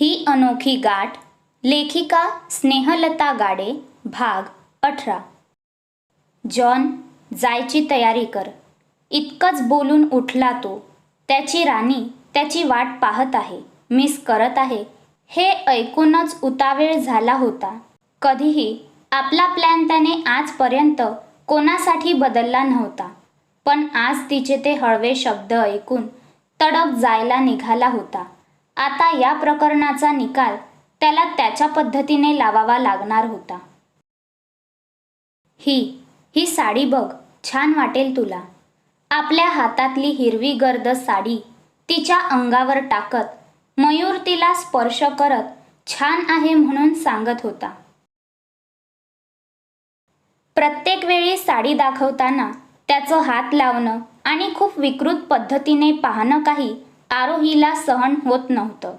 ही अनोखी गाठ लेखिका स्नेहलता गाडे भाग अठरा. जॉन जायची तयारी कर. इतकंच बोलून उठला तो. त्याची राणी त्याची वाट पाहत आहे. मिस करत आहे. हे ऐकूनच उतावेळ झाला होता. कधीही आपला प्लॅन त्याने आजपर्यंत कोणासाठी बदलला नव्हता. पण आज तिचे ते हळवे शब्द ऐकून तडक जायला निघाला होता. आता या प्रकरणाचा निकाल त्याला त्याच्या पद्धतीने लावावा लागणार होता. ही ही साडी बघ छान वाटेल तुला. आपल्या हातातली हिरवी गर्द साडी तिच्या अंगावर टाकत मयूर तिला स्पर्श करत छान आहे म्हणून सांगत होता. प्रत्येक वेळी साडी दाखवताना त्याचं हात लावणं आणि खूप विकृत पद्धतीने पाहणं काही आरोहीला सहन होत नव्हतं.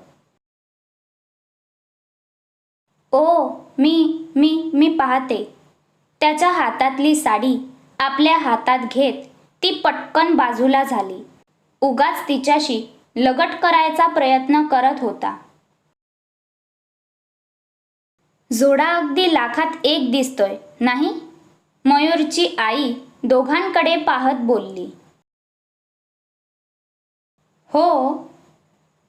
ओ मी मी मी पाहते. त्याच्या हातातली साडी आपल्या हातात घेत ती पटकन बाजूला झाली. उगाच तिच्याशी लगट करायचा प्रयत्न करत होता. जोडा अगदी लाखात एक दिसतोय नाही? मयूरची आई दोघांकडे पाहत बोलली. हो.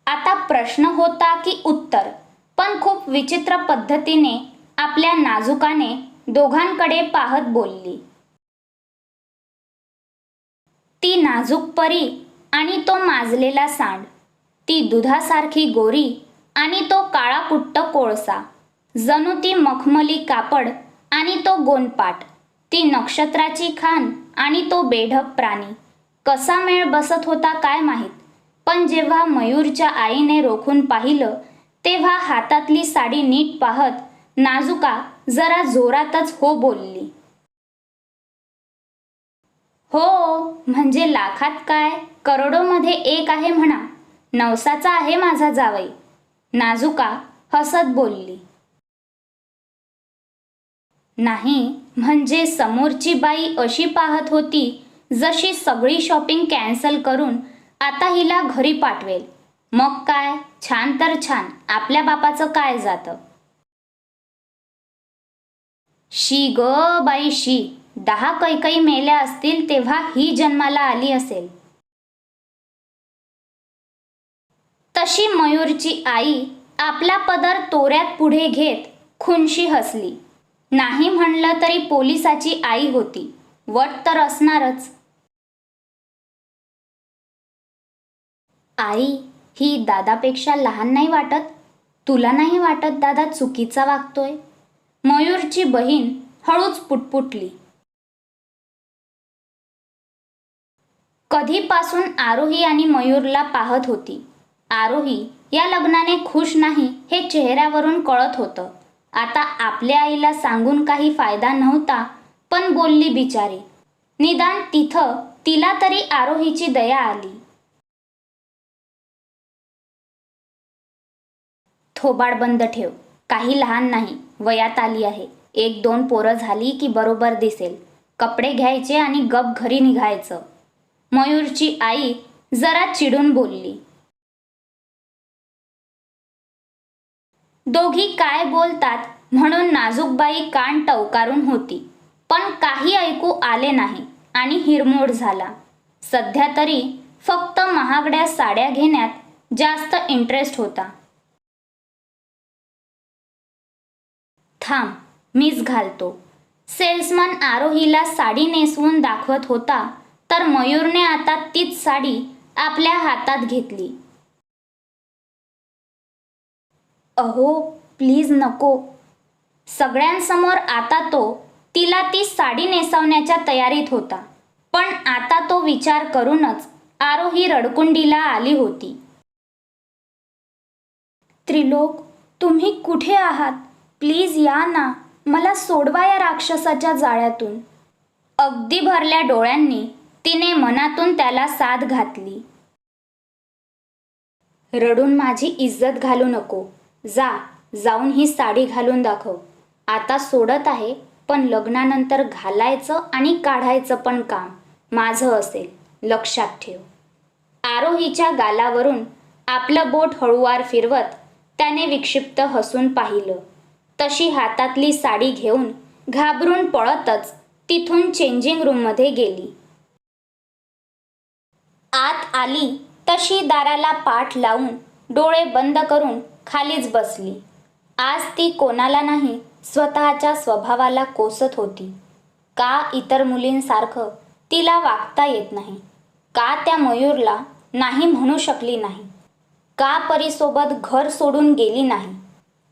आता प्रश्न होता की उत्तर. पण खूप विचित्र पद्धतीने आपल्या नाजुकाने दोघांकडे पाहत बोलली. ती नाजूक परी आणि तो माजलेला सांड. ती दुधासारखी गोरी आणि तो काळा कुट्ट कोळसा. जणू ती मखमली कापड आणि तो गोनपाट. ती नक्षत्राची खान आणि तो बेढप प्राणी. कसा मेळ बसत होता काय माहीत? पण जेव्हा मयूरच्या आईने रोखून पाहिलं तेव्हा हातातली साडी नीट पाहत नाजुका जरा जोरातच हो बोलली. हो म्हणजे लाखात काय? करोडोमध्ये एक आहे म्हणा. नवसाचा आहे माझा जावई. नाजुका हसत बोलली. नाही म्हणजे समोरची बाई अशी पाहत होती जशी सगळी शॉपिंग कॅन्सल करून आता हिला घरी पाठवेल. मग काय? छान तर छान. आपल्या बापाचं काय जातं? शी ग बाई शी. दहा कैकई मेल्या असतील तेव्हा ही जन्माला आली असेल. तशी मयूरची आई आपला पदर तोऱ्यात पुढे घेत खुनशी हसली. नाही म्हणलं तरी पोलिसाची आई होती. वट तर असणारच. आई ही दादापेक्षा लहान नाही वाटत? तुला नाही वाटत दादा चुकीचा वागतोय? मयूरची बहीण हळूच पुटपुटली. कधीपासून आरोही आणि मयूरला पाहत होती. आरोही या लग्नाने खुश नाही हे चेहऱ्यावरून कळत होतं. आता आपल्या आईला सांगून काही फायदा नव्हता पण बोलली बिचारी. निदान तिथं तिला तरी आरोहीची दया आली. थोबाड बंद ठेव. काही लहान नाही वयात आली आहे. एक दोन पोरं झाली की बरोबर दिसेल. कपडे घ्यायचे आणि गप घरी निघायचं. मयूरची आई जरा चिडून बोलली. दोघी काय बोलतात म्हणून नाजूकबाई कान टवकारून होती. पण काही ऐकू आले नाही आणि हिरमोड झाला. सध्या तरी फक्त महागड्या साड्या घेण्यात जास्त इंटरेस्ट होता. थांब मीच घालतो. सेल्समन आरोहीला साडी नेसवून दाखवत होता तर मयूरने आता तीच साडी आपल्या हातात घेतली. अहो प्लीज नको. सगळ्यांसमोर आता तो तिला ती साडी नेसवण्याच्या तयारीत होता. पण आता तो विचार करूनच आरोही रडकुंडीला आली होती. त्रिलोक तुम्ही कुठे आहात? प्लीज या ना. मला सोडवा या राक्षसाच्या जाळ्यातून. अगदी भरल्या डोळ्यांनी तिने मनातून त्याला साथ घातली. रडून माझी इज्जत घालू नको. जा जाऊन ही साडी घालून दाखव. आता सोडत आहे पण लग्नानंतर घालायचं आणि काढायचं पण काम माझं असेल. लक्षात ठेव. आरोहीच्या गालावरून आपलं बोट हळुवार फिरवत त्याने विक्षिप्त हसून पाहिलं. तशी हातातली साडी घेऊन घाबरून पळतच तिथून चेंजिंग रूममध्ये गेली. आत आली तशी दाराला पाठ लावून डोळे बंद करून खालीच बसली. आज ती कोणाला नाही स्वतःच्या स्वभावाला कोसत होती. का इतर मुलींसारखं तिला वागता येत नाही? का त्या मयूरला नाही म्हणू शकली नाही? का परीसोबत घर सोडून गेली नाही?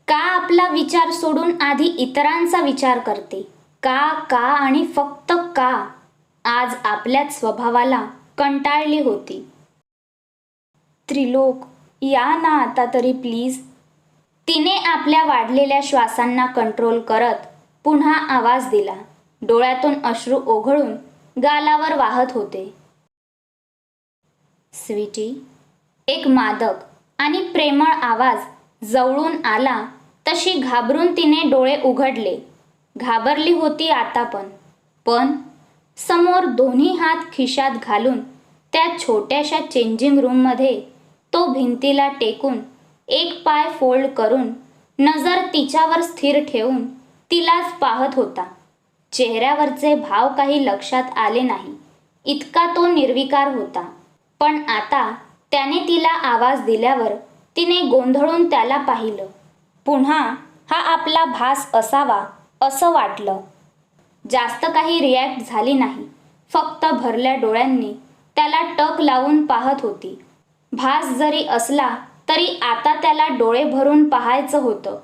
का आपला विचार सोडून आधी इतरांचा विचार करते? का का आणि फक्त का? आज आपल्याच स्वभावाला कंटाळली होती. त्रिलोक या ना आता तरी प्लीज तिने आपल्या वाढलेल्या श्वासांना कंट्रोल करत पुन्हा आवाज दिला. डोळ्यातून अश्रू ओघळून गालावर वाहत होते. स्वीटी एक मादक आणि प्रेमळ आवाज जवळून आला तशी घाबरून तिने डोळे उघडले. घाबरली होती आता पण. पण समोर दोन्ही हात खिशात घालून त्या छोट्याशा चेंजिंग रूममध्ये तो भिंतीला टेकून एक पाय फोल्ड करून नजर तिच्यावर स्थिर ठेवून तिलाच पाहत होता. चेहऱ्यावरचे भाव काही लक्षात आले नाही. इतका तो निर्विकार होता. पण आता त्याने तिला आवाज दिल्यावर तिने गोंधळून त्याला पाहिलं. पुन्हा हा आपला भास असावा असं वाटलं. जास्त काही रिॲक्ट झाली नाही. फक्त भरल्या डोळ्यांनी त्याला टक लावून पाहत होती. भास जरी असला तरी आता त्याला डोळे भरून पाहायचं होतं.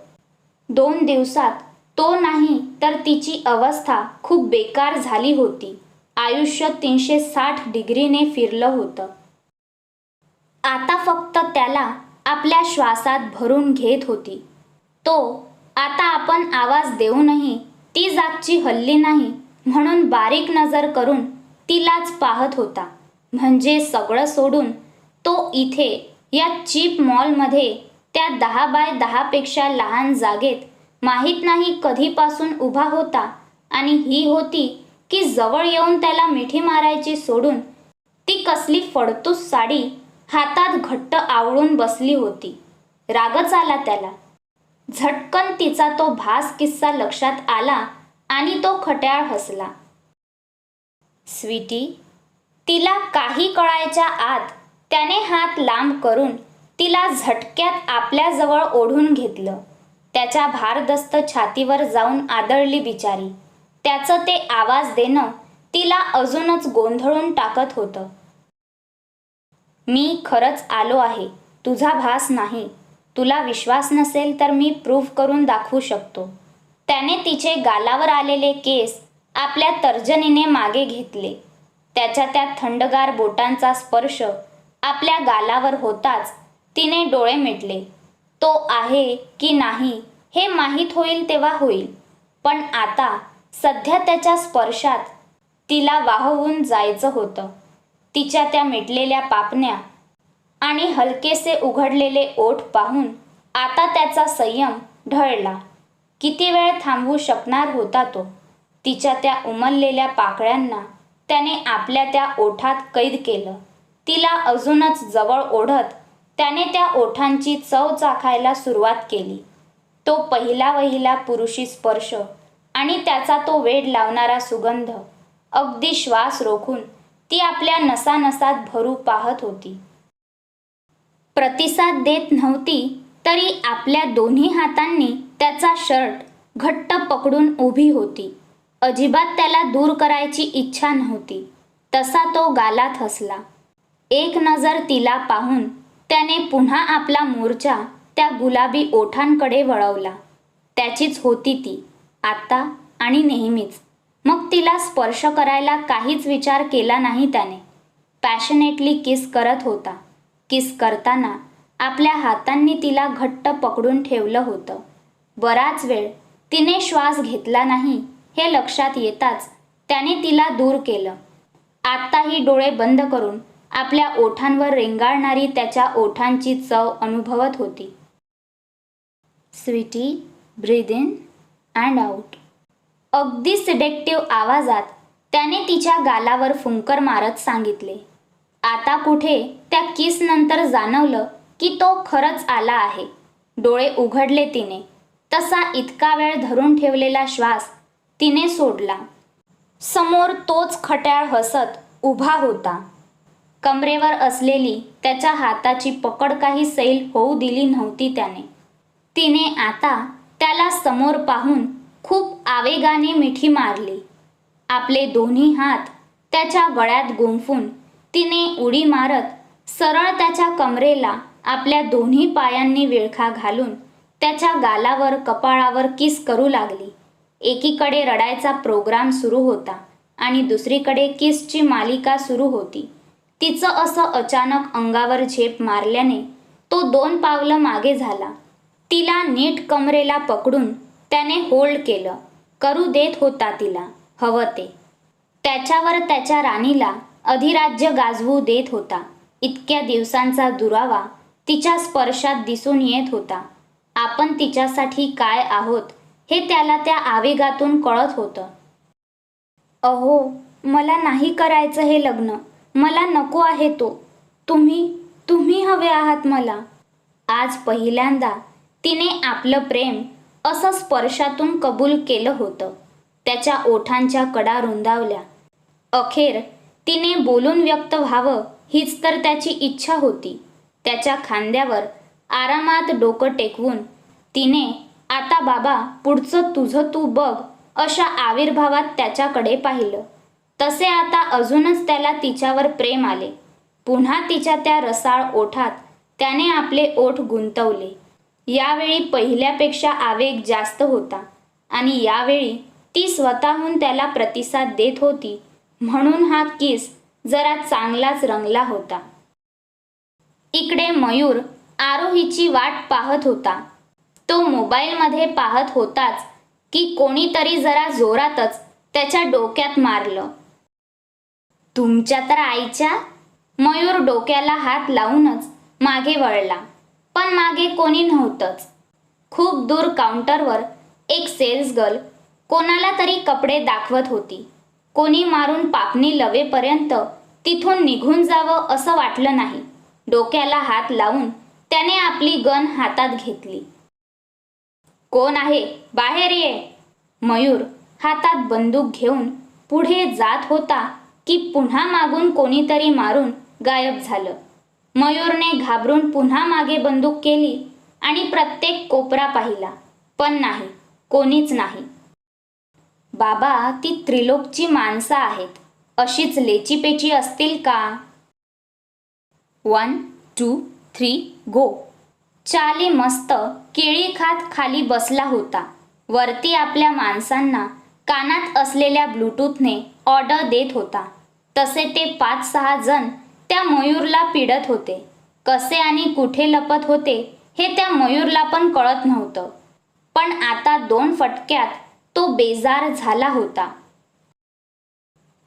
दोन दिवसात तो नाही तर तिची अवस्था खूप बेकार झाली होती. आयुष्य तीनशे साठ डिग्रीने फिरलं होतं. आता फक्त त्याला आपल्या श्वासात भरून घेत होती. तो आता आपण आवाज देऊनही ती जागची हल्ली नाही म्हणून बारीक नजर करून तिलाच पाहत होता. म्हणजे सगळं सोडून तो इथे या चीप मॉलमध्ये त्या दहा बाय दहापेक्षा लहान जागेत माहीत नाही कधीपासून उभा होता आणि ही होती की जवळ येऊन त्याला मिठी मारायची सोडून ती कसली फडतूस साडी हातात घट्ट आवळून बसली होती. रागच आला त्याला. झटकन तिचा तो भास किस्सा लक्षात आला आणि तो खट्याळ हसला. स्वीटी तिला काही कळायच्या आत त्याने हात लांब करून तिला झटक्यात आपल्याजवळ ओढून घेतलं. त्याच्या भारदस्त छातीवर जाऊन आदळली बिचारी. त्याचं ते आवाज देणं तिला अजूनच गोंधळून टाकत होतं. मी खरंच आलो आहे. तुझा भास नाही. तुला विश्वास नसेल तर मी प्रूव्ह करून दाखवू शकतो. त्याने तिचे गालावर आलेले केस आपल्या तर्जनीने मागे घेतले. त्याच्या त्या थंडगार बोटांचा स्पर्श आपल्या गालावर होताच तिने डोळे मिटले. तो आहे की नाही हे माहीत होईल तेव्हा होईल. पण आता सध्या त्याच्या स्पर्शात तिला वाहवून जायचं होतं. तिच्या त्या मिटलेल्या पापण्या आणि हलकेसे उघडलेले ओठ पाहून आता त्याचा संयम ढळला. किती वेळ थांबवू शकणार होता तो? तिच्या त्या उमललेल्या पाकळ्यांना त्याने आपल्या त्या ओठात कैद केलं. तिला अजूनच जवळ ओढत त्याने त्या ओठांची चव चाखायला सुरुवात केली. तो पहिला वहिला पुरुषी स्पर्श आणि त्याचा तो वेड लावणारा सुगंध अगदी श्वास रोखून ती आपल्या नसानसात भरू पाहत होती. प्रतिसाद देत नव्हती तरी आपल्या दोन्ही हातांनी त्याचा शर्ट घट्ट पकडून उभी होती. अजिबात त्याला दूर करायची इच्छा नव्हती. तसा तो गालात हसला. एक नजर तिला पाहून त्याने पुन्हा आपला मोर्चा त्या गुलाबी ओठांकडे वळवला. त्याचीच होती ती आता आणि नेहमीच. तिला स्पर्श करायला काहीच विचार केला नाही त्याने. पॅशनेटली किस करत होता. किस करताना आपल्या हातांनी तिला घट्ट पकडून ठेवलं होतं. बराच वेळ तिने श्वास घेतला नाही हे लक्षात येताच त्याने तिला दूर केलं. आत्ताही डोळे बंद करून आपल्या ओठांवर रेंगाळणारी त्याच्या ओठांची चव अनुभवत होती. Sweetie breathe in and out. अगदी सिडेक्टिव्ह आवाजात त्याने तिच्या गालावर फुंकर मारत सांगितले. आता कुठे त्या किस नंतर जाणवलं की तो खरंच आला आहे. डोळे उघडले तिने. तसा इतका वेळ धरून ठेवलेला श्वास तिने सोडला. समोर तोच खट्याळ हसत उभा होता. कमरेवर असलेली त्याच्या हाताची पकड काही सैल होऊ दिली नव्हती त्याने. तिने आता त्याला समोर पाहून खूप आवेगाने मिठी मारली. आपले दोन्ही हात त्याच्या गळ्यात गुंफून तिने उडी मारत सरळ त्याच्या कमरेला आपल्या दोन्ही पायांनी विळखा घालून त्याच्या गालावर कपाळावर किस करू लागली. एकीकडे रडायचा प्रोग्राम सुरू होता आणि दुसरीकडे किसची मालिका सुरू होती. तिचं असं अचानक अंगावर झेप मारल्याने तो दोन पावलं मागे झाला. तिला नीट कमरेला पकडून त्याने होल्ड केलं. करू देत होता तिला. हवं ते. त्याच्यावर त्याच्या राणीला अधिराज्य गाजवू देत होता. इतक्या दिवसांचा दुरावा तिच्या स्पर्शात दिसून येत होता. आपण तिच्यासाठी काय आहोत हे त्याला त्या आवेगातून कळत होतं. अहो मला नाही करायचं हे लग्न. मला नको आहे तो. तुम्ही तुम्ही हवे आहात मला. आज पहिल्यांदा तिने आपलं प्रेम असं स्पर्शातून कबूल केलं होतं. त्याच्या ओठांच्या कडा रुंदावल्या. अखेर तिने बोलून व्यक्त व्हावं हीच तर त्याची इच्छा होती. त्याच्या खांद्यावर आरामात डोकं टेकवून तिने आता बाबा पुढचं तुझं तू बघ अशा आविर्भावात त्याच्याकडे पाहिलं. तसे आता अजूनच त्याला तिच्यावर प्रेम आले. पुन्हा तिच्या त्या रसाळ ओठात त्याने आपले ओठ गुंतवले. यावेळी पहिल्यापेक्षा आवेग जास्त होता आणि यावेळी ती स्वतःहून त्याला प्रतिसाद देत होती. म्हणून हा किस जरा चांगलाच रंगला होता. इकडे मयूर आरोहीची वाट पाहत होता. तो मोबाईलमध्ये पाहत होताच की कोणीतरी जरा जोरातच त्याच्या डोक्यात मारलं. तुमच्या तर आईच्या? मयूर डोक्याला हात लावूनच मागे वळला. पण मागे कोणी नव्हतंच. खूप दूर काउंटरवर एक सेल्स गर्ल कोणाला तरी कपडे दाखवत होती. कोणी मारून पापणी लवेपर्यंत तिथून निघून जावं असं वाटलं नाही. डोक्याला हात लावून त्याने आपली गन हातात घेतली. कोण आहे? बाहेर ये. मयूर हातात बंदूक घेऊन पुढे जात होता की पुन्हा मागून कोणीतरी मारून गायब झालं. मयूरने घाबरून पुन्हा मागे बंदूक केली आणि प्रत्येक कोपरा पाहिला. पण नाही कोणीच नाही. बाबा ती त्रिलोकची माणसं आहेत. अशीच लेचीपेची असतील का? One two three go. चाली मस्त केळी खात खाली बसला होता. वरती आपल्या माणसांना कानात असलेल्या ब्लूटूथने ऑर्डर देत होता. तसे ते पाच सहा जण त्या मयूरला पिडत होते. कसे आणि कुठे लपत होते हे त्या मयूरला पण कळत नव्हतं. पण आता दोन फटक्यात तो बेजार झाला होता.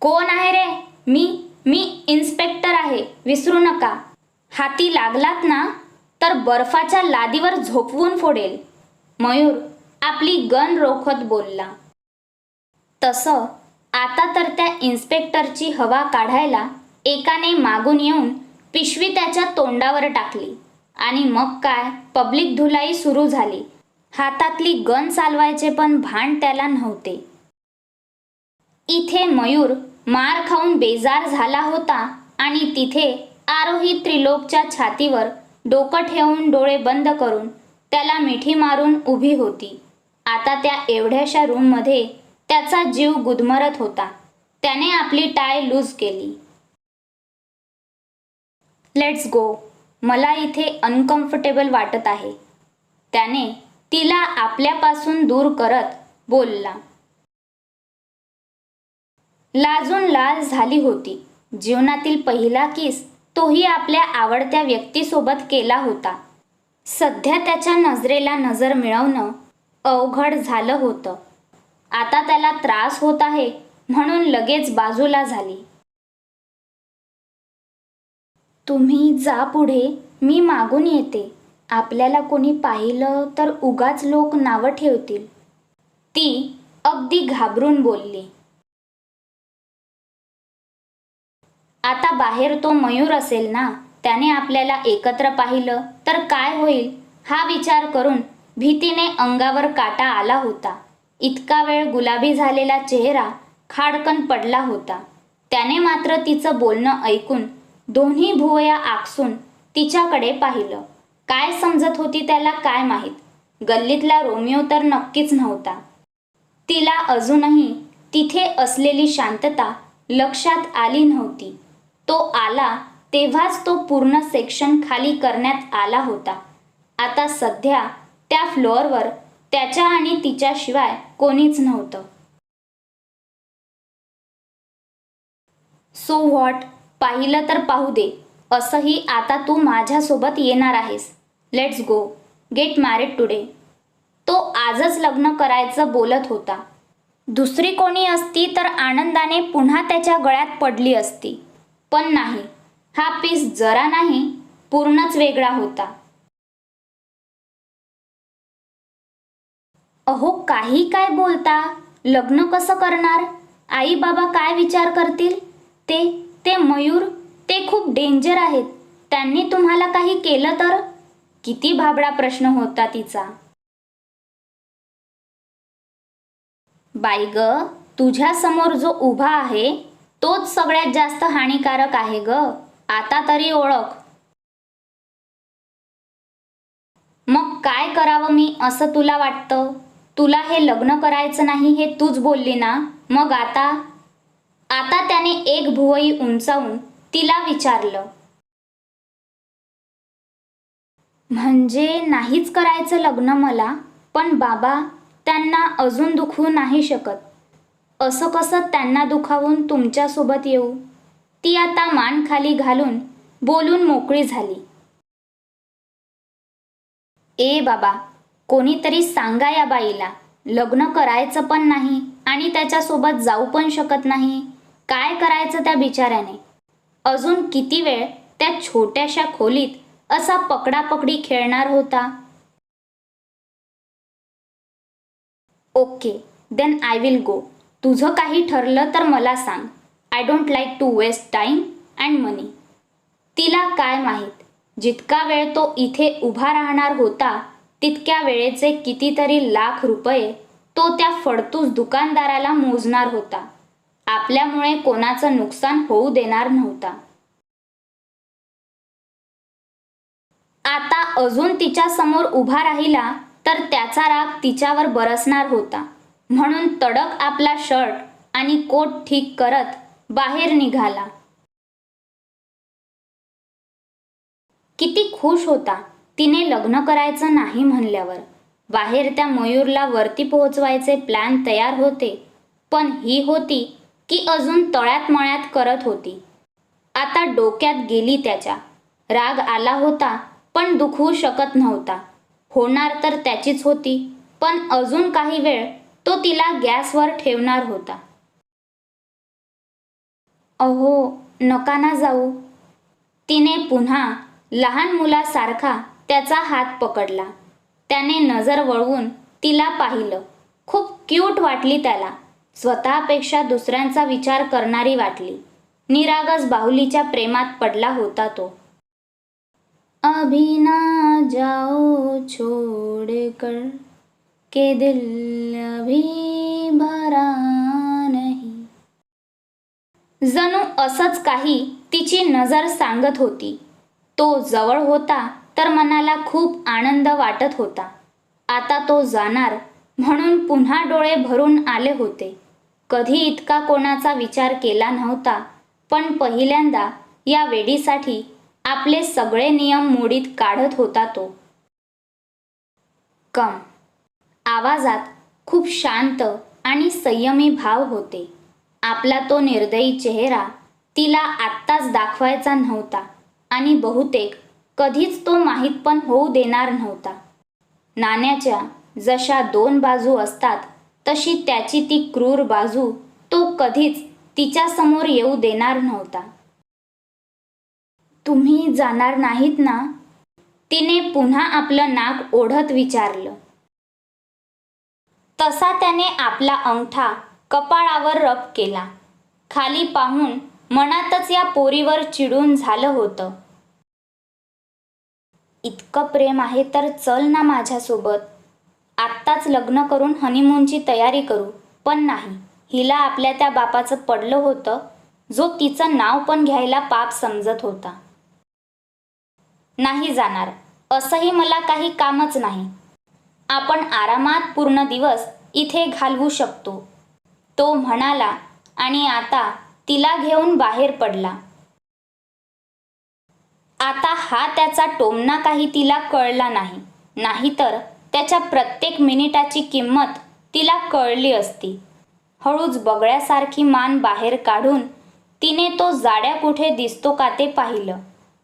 कोण आहे रे? मी मी इन्स्पेक्टर आहे विसरू नका. हाती लागलात ना तर बर्फाच्या लादीवर झोपवून फोडेल. मयूर आपली गन रोखत बोलला. तसं आता तर त्या इन्स्पेक्टरची हवा काढायला एकाने मागून येऊन पिशवी त्याच्या तोंडावर टाकली आणि मग काय? पब्लिक धुलाई सुरू झाली. हातातली गन चालवायचे पण भान त्याला नव्हते. इथे मयूर मार खाऊन बेजार झाला होता आणि तिथे आरोही त्रिलोकच्या छातीवर डोकं ठेवून डोळे बंद करून त्याला मिठी मारून उभी होती. आता त्या एवढ्याशा रूममध्ये त्याचा जीव गुदमरत होता. त्याने आपली टाय लूज केली. लेट्स गो मला इथे अनकम्फर्टेबल वाटत आहे. त्याने तिला आपल्यापासून दूर करत बोलला. लाजून लाल झाली होती. जीवनातील पहिला किस तोही आपल्या आवडत्या व्यक्तीसोबत केला होता. सध्या त्याच्या नजरेला नजर मिळवणं अवघड झालं होतं. आता त्याला त्रास होत आहे म्हणून लगेच बाजूला झाली. तुम्ही जा पुढे मी मागून येते. आपल्याला कोणी पाहिलं तर उगाच लोक नावं ठेवतील. ती अगदी घाबरून बोलली. आता बाहेर तो मयूर असेल ना त्याने आपल्याला एकत्र पाहिलं तर काय होईल? हा विचार करून भीतीने अंगावर काटा आला होता. इतका वेळ गुलाबी झालेला चेहरा खाडकन पडला होता. त्याने मात्र तिचं बोलणं ऐकून दोन्ही भुवया आकसून तिच्याकडे पाहिलं. काय समजत होती त्याला काय माहीत? गल्लीतला रोमिओ तर नक्कीच नव्हता. तिला अजूनही तिथे असलेली शांतता लक्षात आली नव्हती. तो आला तेव्हाच तो पूर्ण सेक्शन खाली करण्यात आला होता. आता सध्या त्या फ्लोअरवर त्याच्या आणि तिच्याशिवाय कोणीच नव्हतं. So what? पाहिलं तर पाहू दे. असंही आता तू माझ्यासोबत येणार आहेस. Let's go get married today तो आजच लग्न करायचं बोलत होता. दुसरी कोणी असती तर आनंदाने पुन्हा त्याच्या गळ्यात पडली असती. पण नाही. हा पीस जरा नाही पूर्णच वेगळा होता. अहो काही काय बोलता? लग्न कसं करणार? आई बाबा काय विचार करतील? ते ते मयूर ते खूप डेंजर आहेत. त्यांनी तुम्हाला काही केलं तर? किती भाबडा प्रश्न होता तिचा. बाई ग तुझ्या समोर जो उभा आहे तोच सगळ्यात जास्त हानिकारक आहे ग. आता तरी ओळख. मग काय करावं मी असं तुला वाटतं? तुला हे लग्न करायचं नाही हे तूच बोलली ना? मग आता? आता त्याने एक भुवई उंचावून तिला विचारलं म्हणजे नाहीच करायचं लग्न मला पण बाबा त्यांना अजून दुखवू नाही शकत. असं कसं त्यांना दुखावून तुमच्यासोबत येऊ? ती आता मान खाली घालून बोलून मोकळी झाली. ए बाबा कोणीतरी सांगा या बाईला लग्न करायचं पण नाही आणि त्याच्यासोबत जाऊ पण शकत नाही. काय करायचं त्या बिचाऱ्याने? अजून किती वेळ त्या छोट्याशा खोलीत असा पकडापकडी खेळणार होता? Okay then I will go तुझं काही ठरलं तर मला सांग. I don't like to waste time and money तिला काय माहीत? जितका वेळ तो इथे उभा राहणार होता तितक्या वेळेचे कितीतरी लाख रुपये तो त्या फडतूस दुकानदाराला मोजणार होता. आपल्यामुळे कोणाचं नुकसान होऊ देणार नव्हता. आता अजून तिच्या समोर उभा राहिला तर त्याचा राग तिच्यावर बरसणार होता. म्हणून तडक आपला शर्ट आणि कोट ठीक करत बाहेर निघाला. किती खुश होता. तिने लग्न करायचं नाही म्हणल्यावर. बाहेर त्या मयूरला वरती पोहोचवायचे प्लॅन तयार होते. पण ही होती की अजून तळ्यात मळ्यात करत होती. आता डोक्यात गेली त्याच्या. राग आला होता पण दुखवू शकत नव्हता. होणार तर त्याचीच होती पण अजून काही वेळ तो तिला गॅसवर ठेवणार होता. अहो नका ना जाऊ. तिने पुन्हा लहान मुलासारखा त्याचा हात पकडला. त्याने नजर वळवून तिला पाहिलं. खूप क्यूट वाटली त्याला. स्वतःपेक्षा दुसऱ्यांचा विचार करणारी वाटली. निरागस बाहुलीच्या प्रेमात पडला होता तो. अभी ना जाओ छोड़ कर के दिल अभी भरा नहीं. जणू असंच काही तिची नजर सांगत होती. तो जवळ होता तर मनाला खूप आनंद वाटत होता. आता तो जाणार म्हणून पुन्हा डोळे भरून आले होते. कधी इतका कोणाचा विचार केला नव्हता. पण पहिल्यांदा या वेडीसाठी आपले सगळे नियम मोडीत काढत होता तो. कम. आवाजात खूप शांत आणि संयमी भाव होते. आपला तो निर्दयी चेहरा तिला आत्ताच दाखवायचा नव्हता आणि बहुतेक कधीच तो माहीत पण होऊ देणार नव्हता. नाण्याच्या जशा दोन बाजू असतात तशी त्याची ती क्रूर बाजू तो कधीच तिच्यासमोर येऊ देणार नव्हता. तुम्ही जाणार नाहीत ना? तिने पुन्हा आपलं नाक ओढत विचारलं. तसा त्याने आपला अंगठा कपाळावर रब केला. खाली पाहून मनातच या पोरीवर चिडून झालं होतं. इतकं प्रेम आहे तर चल ना माझ्यासोबत. आत्ताच लग्न करून हनीमूनची तयारी करू. पण नाही हिला आपल्या त्या बापाचं पडलं होतं जो तिचं नाव पण घ्यायला पाप समजत होता. नाही जाणार असंही मला काही कामच नाही. आपण आरामात पूर्ण दिवस इथे घालवू शकतो. तो म्हणाला आणि आता तिला घेऊन बाहेर पडला. आता हा त्याचा टोमणा काही तिला कळला नाही नाहीतर त्याच्या प्रत्येक मिनिटाची किंमत तिला कळली असती. हळूच बगळ्यासारखी मान बाहेर काढून तिने तो जाड्या कुठे दिसतो का ते पाहिलं.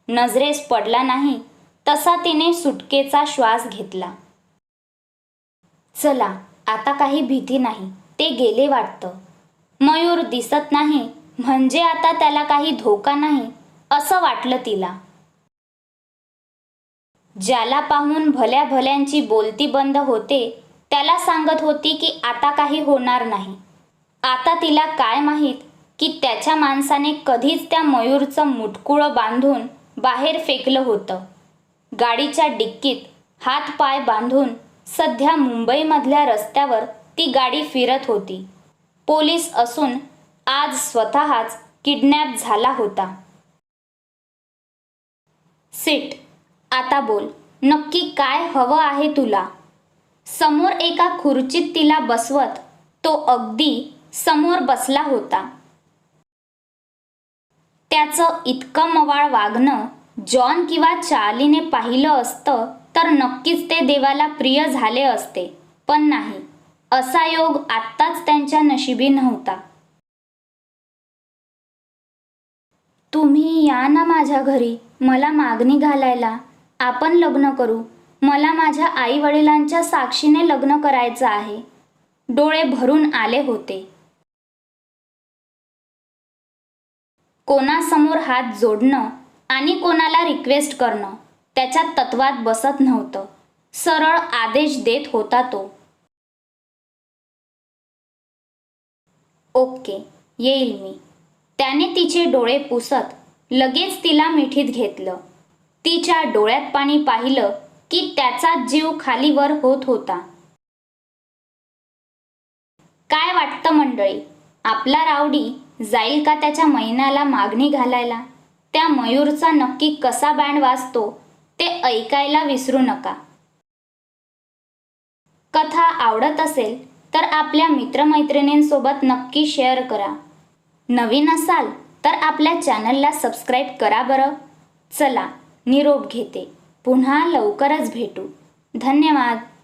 नजरेस पडला नाही तसा तिने सुटकेचा श्वास घेतला. चला आता काही भीती नाही ते गेले वाटतं. मयूर दिसत नाही म्हणजे आता त्याला काही धोका नाही असं वाटलं तिला. ज्याला पाहून भल्या भल्यांची बोलती बंद होते त्याला सांगत होती की आता काही होणार नाही. आता तिला काय माहीत की त्याच्या माणसाने कधीच त्या मयूरचं मुटकुळं बांधून बाहेर फेकलं होतं. गाडीच्या डिक्कीत हात पाय बांधून सध्या मुंबईमधल्या रस्त्यावर ती गाडी फिरत होती. पोलीस असून आज स्वतःच किडनॅप झाला होता. सिट आता बोल. नक्की काय हवं आहे तुला? समोर एका खुर्चीत तिला बसवत तो अगदी समोर बसला होता. त्याचं इतकं मवाळ वागणं जॉन किंवा चार्लीने पाहिलं असतं तर नक्कीच ते देवाला प्रिय झाले असते. पण नाही असा योग आत्ताच त्यांच्या नशिबी नव्हता. तुम्ही या ना माझ्या घरी मला मागणी घालायला. आपण लग्न करू. मला माझ्या आई वडिलांच्या साक्षीने लग्न करायचं आहे. डोळे भरून आले होते. कोणासमोर हात जोडणं आणि कोणाला रिक्वेस्ट करणं त्याच्या तत्वात बसत नव्हतं. सरळ आदेश देत होता तो. ओके येईल मी. त्याने तिचे डोळे पुसत लगेच तिला मिठीत घेतलं. तिच्या डोळ्यात पाणी पाहिलं की त्याचा जीव खालीवर होत होता. काय वाटतं मंडळी? आपला रावडी जाईल का त्याच्या मैनाला मागणी घालायला? त्या मयूरचा नक्की कसा बँड वाजतो ते ऐकायला विसरू नका. कथा आवडत असेल तर आपल्या मित्रमैत्रिणींसोबत नक्की शेअर करा. नवीन असाल तर आपल्या चॅनलला सबस्क्राईब करा बरं. चला निरोप घेते. पुन्हा लवकरच भेटू. धन्यवाद.